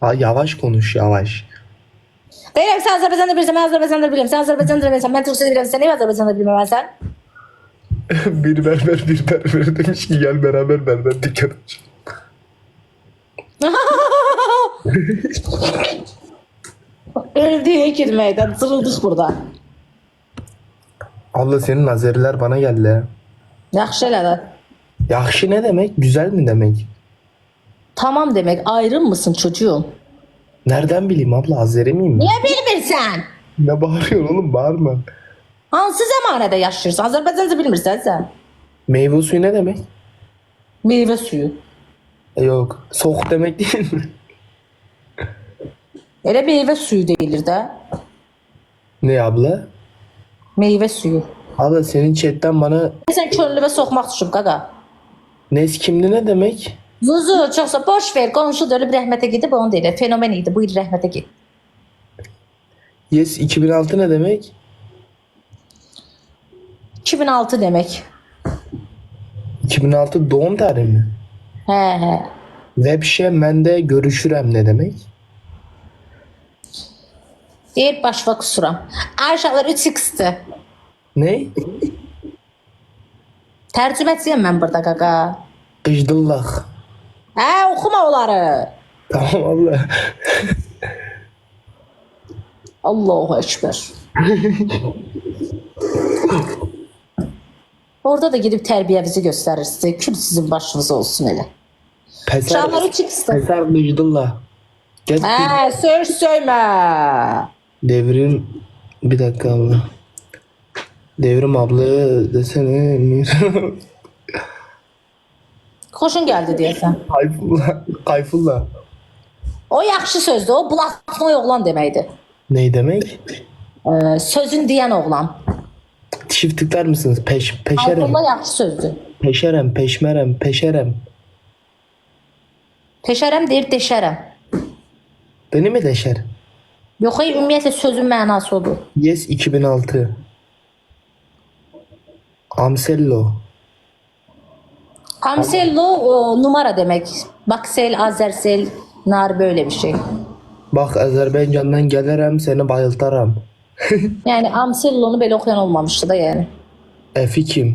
Ha, yavaş konuş yavaş. Deyirəm sən Azərbaycanda bilirsən, mən Azərbaycanda bilirəm. Sən Azərbaycanda bilirsən, mən Türkçə bilirəm. Sən niyə Azərbaycanda bilməməsən? bir berber bir berber demiş ki gel beraber berber dükkan aç. Öldüyü girməkdən cırıldıq burada. Abla senin nazeriler bana geldi. Yaxşı elədi. Yaxşı ne demek? Güzel mi demek? Tamam demek ayrı mısın çocuğum? Nereden bileyim abla Azeri miyim? Niyə bilmirsən? Ne bağırıyorsun oğlum bağırma. Hansı zəmanədə yaşayırsan? Azərbaycanca bilmirsən sən? Meyve suyu ne demek? Meyvə suyu. E, Yok. Soğuk demek değil mi? Elə meyvə suyu deyilir də. Ne abla? Meyvə suyu. Abla senin chatten bana Sən könlümə soxmaq düşüb qaqa. Neskimli ne demek? Zuzu çoxsa boş ver. Qonşu da ölüb rəhmətə gedib onu deyir. Fenomen idi. Buyur rəhmətə get. Yes 2006 ne demek? 2006 demək. 2006 doğum tarihi mi? Hə, hə. Webşe mende görüşürem ne demek? Deyir başva kusuram. Ayşələr 3x-dir. Ne? Tərcüməciyəm mən burada qaqa. Kıjdıllah. Hə, oxuma onları. Tamam abla. Allahu Ekber. Orada da gidip terbiyenizi gösterirsiniz. Kül sizin başınıza olsun hele. Peser, Uşaqları çıksın. Kıjdıllah. Gel Hə, söz söymə. devrim bir dakika abla. Devrim abla desene. Xoşun gəldi deyəsən. Kayfullah. Kayfullah. O yaxşı sözdür. O bulaqlı oğlan deməkdir. Ne demek? Ee, sözün deyən oğlan. Çift tıklar mısınız? Peş, peşerem. Abdullah yaxşı sözdür. Peşerem, peşmerem, peşerem. Peşərəm deyir, deşərəm. Beni mi deşer? Yox, ey, ümumiyyətlə sözün mənası odur. Yes 2006. Amsello. Kamsello o, numara demək. Baksel, Azersel, nar böyle bir şey. Bak Azerbaycan'dan gelirim seni bayıltarım. Yəni Amsello'nu belə oxuyan olmamışdı da yəni. Efi kim?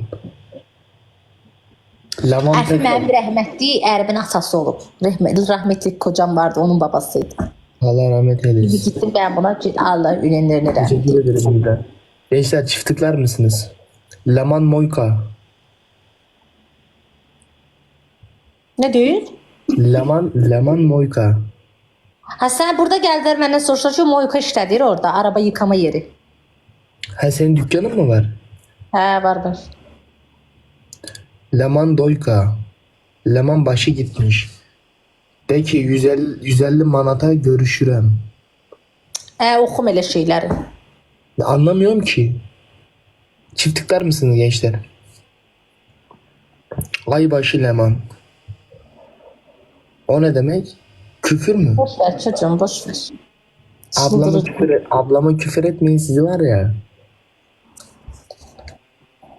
Lamon Əfi mənim rəhmətli ərimin atası olub. Rəhmətli, rəhmətli kocam vardı, onun babasıydı. Allah rahmet Bir eylesin. gittim ben buna Allah ünenlerini rəhmət. Teşekkür ederim. Gençler çift tıklar mısınız? Laman Moyka. Ne deyir? Laman, Laman Moyka. Ha sen burada geldiler məndən soruşlar ki, Moyka işlədir orada, araba yıkama yeri. Ha senin dükkanın mı var? Hə, var var. Laman Doyka. Laman başı gitmiş. De ki 150, 150 manata görüşürüm. Hə, oxum elə şeyləri. Ya Anlamıyorum ki. Çift tıklar mısınız gençler? Aybaşı Leman. O ne demek? Küfür mü? Boş ver çocuğum, boş ver. Ablama Çıldırır. küfür, et- ablama küfür etmeyin sizi var ya.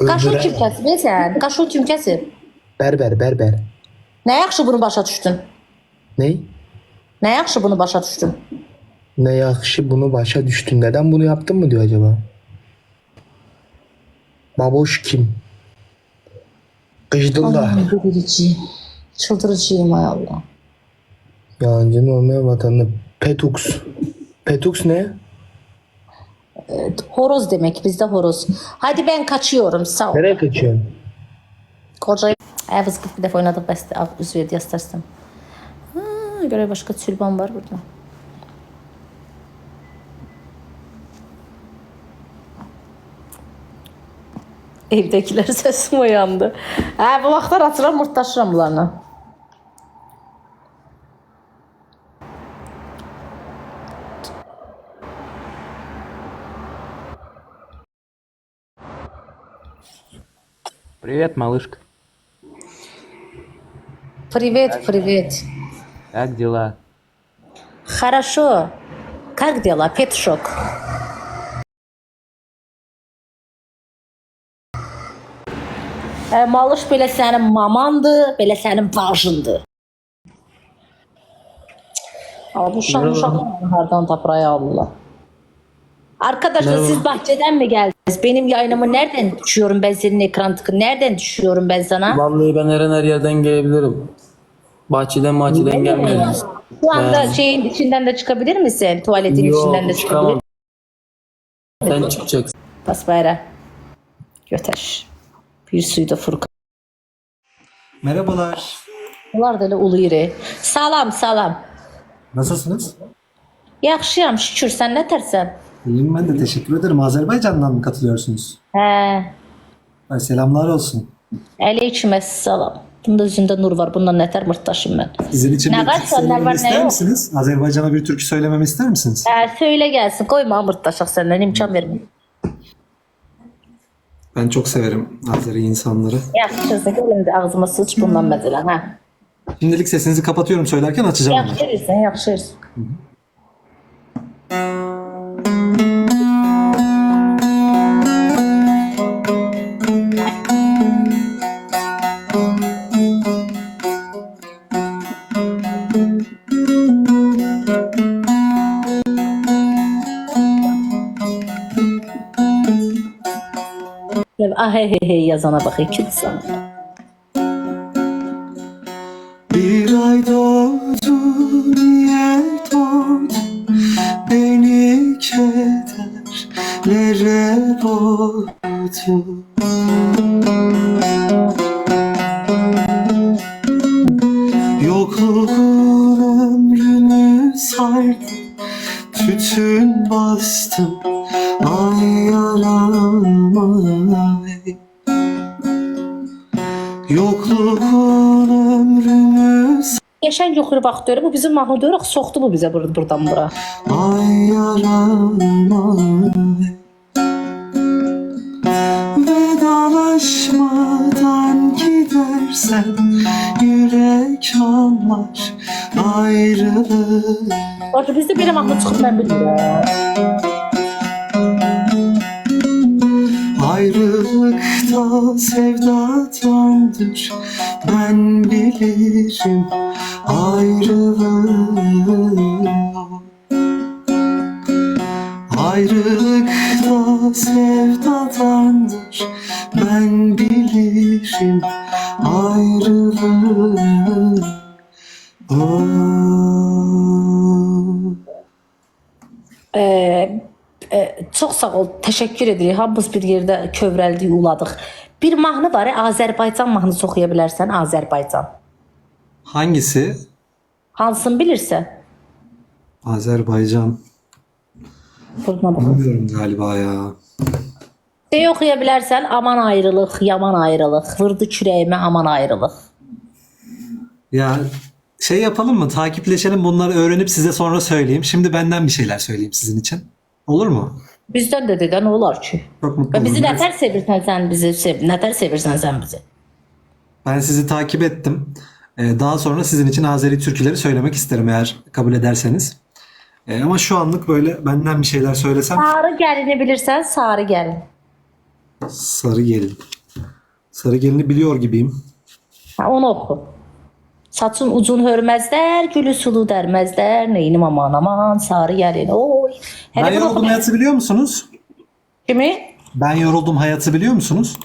Qaşın Öldürer. kim kəsib, sən? Qaşın kim kəsib? Berber berber. Nə yaxşı bunu başa düşdün? Ne? Nə yaxşı bunu başa düşdün? Ne yakışı bunu başa düştün. Neden bunu yaptın mı diyor acaba? Baboş kim? Kıjdıllah. Delirici. Çıldırıcıyım ay Allah. Yancı normal vatanı. Petux. Petux ne? Horoz demek bizde horoz. Hadi ben kaçıyorum sağ ol. Nereye kaçıyorsun? Koca Evız 40 bir defa oynadık bəsdir. Al, Üz verdi yastarsın. Ha, göre başka tülban var burada. Evdekiler sesim uyandı. Ha, bu vaxtlar açıram, murtdaşıram bunlarla. Привет, малышка. Привет, привет. Как дела? Хорошо. Как дела, Петушок? Hə, malış belə sənin mamandır, belə sənin bacındır. Ama bu şan uşaqlar hardan tapır ay Allah. Arkadaşlar Merhaba. siz bahçeden mi geldiniz? Benim yayınımı nereden düşüyorum ben senin ekran tıkı? Nereden düşüyorum ben sana? Vallahi ben her her yerden gelebilirim. Bahçeden bahçeden gelmediniz. Şu anda şeyin içinden de çıkabilir misin? Tuvaletin içinden de Yok çıkabilir çıkamam. Sen çıkacaksın. Basbayra. Götür. Bir suyda Furkan. Merhabalar. Bunlar da elə ulu iri. Salam, salam. Nasılsınız? Yaxşıyam, şükür. Sən nə tərsən? İyiyim ben de teşekkür ederim. Azerbaycan'dan mı katılıyorsunuz? Ay, selamlar olsun. əleyküm əssalam. Bunda üzündə nur var. Bundan nətər mırtdaşım mən. Sizin için Ne bir var, türkü senden söylememi ister yok? misiniz? Azerbaycan'a bir türkü söylememi ister misiniz? Hə, söylə gəlsin. Qoyma mırtdaşaq səndən imkan vermə. Ben çok severim Azeri insanları. Yaxşı, gəlin də ağzıma sıç bundan məsələn, hə. Şimdilik sesinizi kapatıyorum söylerken açacağım. onu. Yaxşı edirsən, hey hey hey yazana bak iki sana. Bir ay doğdu niye doğdu Beni kederlere boğdu Yokluğun ömrümü sardı Tütün bastım ay yarama ey. Yokluğun ömrümü Yaşan yuxarı bax görür. Bu bizim mahnı deyir, soxdu bu bizə bur- buradan bura. Ay yarama Vedalaşmadan gidersen Yürek anlar ayrılık Orada bizdə belə mahnı çıxıb mən bilmirəm. Ayrılıkta sevdadandır Ben bilirim ayrılık Ayrılıkta sevdadandır Ben bilirim ayrılık Oh. Ee, çox sağ ol. Təşəkkür edirik. Hamımız bir yerdə kövrəldik, uladıq. Bir mahnı var, Azərbaycan mahnısı oxuya bilərsən, Azərbaycan. Hangisi? Hansını bilirsən? Azerbaycan. Buna bax. Bilmiyorum galiba ya. Şey oxuya bilərsən, aman ayrılıq, yaman ayrılıq, vurdu kürəyimə aman ayrılıq. Ya şey yapalım mı? Takipleşelim bunları öğrenip size sonra söyleyeyim. Şimdi benden bir şeyler söyleyeyim sizin için. Olur mu? Bizdən də dedə nə olar ki? Çok mutlu Və bizi olurum. nətər sevirsən sən bizi, sev, nətər sevirsən sən bizi? Ben sizi takip ettim. Ee, daha sonra sizin için Azeri türküleri söylemek isterim eğer kabul ederseniz. Ee, ama şu anlık böyle benden bir şeyler söylesem Sarı gəlini bilirsən, sarı gəlin. sarı gelin. Sarı gelini biliyor gibiyim. Ha, onu oxu. Saçın uzun hörməzlər, gülü sulu dərməzlər, neynim aman aman, sarı gəlin. Oy. Ben yoruldum hayatı biliyor musunuz? Kimi? Ben yoruldum hayatı biliyor musunuz?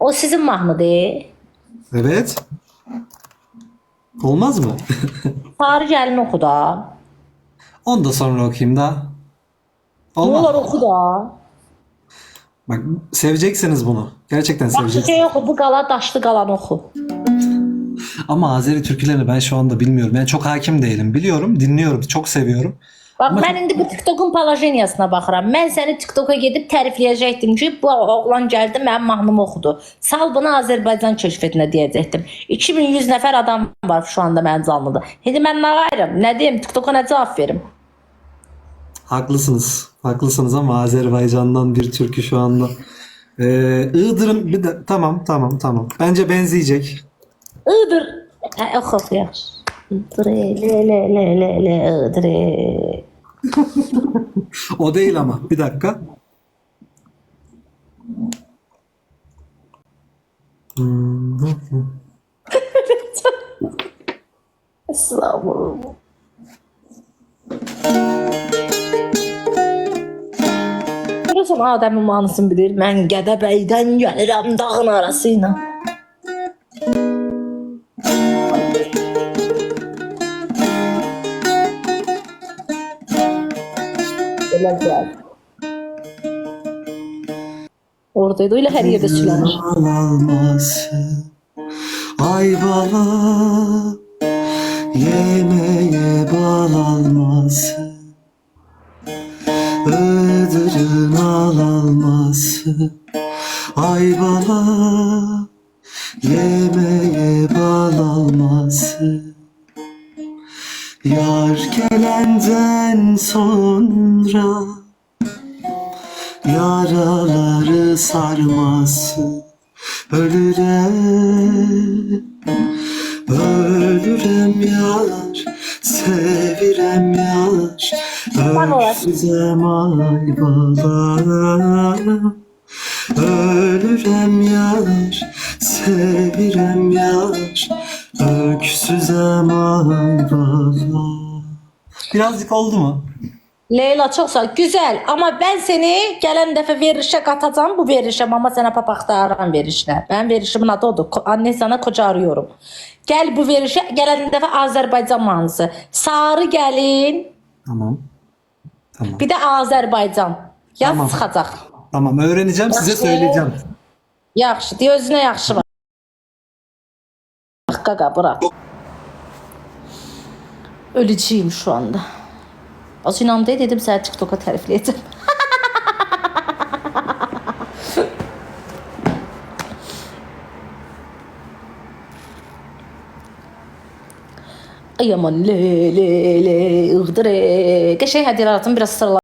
O sizin mahnıdır. Evet. Olmaz mı? Sarı gəlin oxu da. Onu da sonra okuyayım da. Ne Olmaz. olur oxu da. Bak seveceksiniz bunu. Gerçekten Yaxşı seveceksiniz. şey oxu, bu qala daşlı qalan oxu. Ama Azeri türkülerini ben şu anda bilmiyorum. Yani çok hakim değilim. Biliyorum, dinliyorum, çok seviyorum. Bax, mən indi bu TikTokun palajeniyasına baxıram. Mən səni TikToka gedib tərifləyəcəkdim ki, bu oğlan gəldi, mənim mahnımı oxudu. Sal bunu Azərbaycan keşfetinə deyəcəkdim. 2100 nəfər adam var şu anda mənim canlıda. İndi mən nə qayıram? Nə deyim? TikToka nə cavab verim? Haklısınız. Haklısınız ama Azerbaycan'dan bir türkü şu anda. Ee, Iğdır'ın bir de tamam tamam tamam. Bence benzeyecek. Iğdır. Ha, yok yok ya. Iğdır. Le le le le le Iğdır. o değil ama. Bir dakika. Estağfurullah. Görəsən adəmin manısını bilir. Mən Gədəbəydən gəlirəm dağın arasıyla. Elə gəl. Oradaydı, yerdə sülənir. Al alması Ay bala Yemeğe bal alması Iğdırın al alması Ay bala Yemeğe bal Gelenden sonra Yaraları sarması Ölürem Ölürem yar Sevirem yar. Öksüzem ay baba Ölürem yar Sevirem yar. Öksüzem ay baba Birazcık oldu mu? Leyla çok sağ ol. Güzel ama ben seni gələn dəfə verilişə qatacağım bu verilişə ama sənə papaqdaram verilişlə. Ben verilişimin adı odur. Anne sana koca arıyorum. Gel bu verilişə gələn dəfə Azərbaycan mahnısı. Sarı gəlin, Tamam. Tamam. bir də Azərbaycan. Yaz Tamam. çıxacaq. Tamam öğreneceğim size Yaxşı. söyleyeceğim. Yaxşı, deyə özünə yaxşı bax. Bax qaqa Öləcəyim şu anda. Az inandı dedim səni TikToka tərifləyəcəm. Ay aman le le le ığdır e. Qəşəng hədiyyələr atın biraz sırla.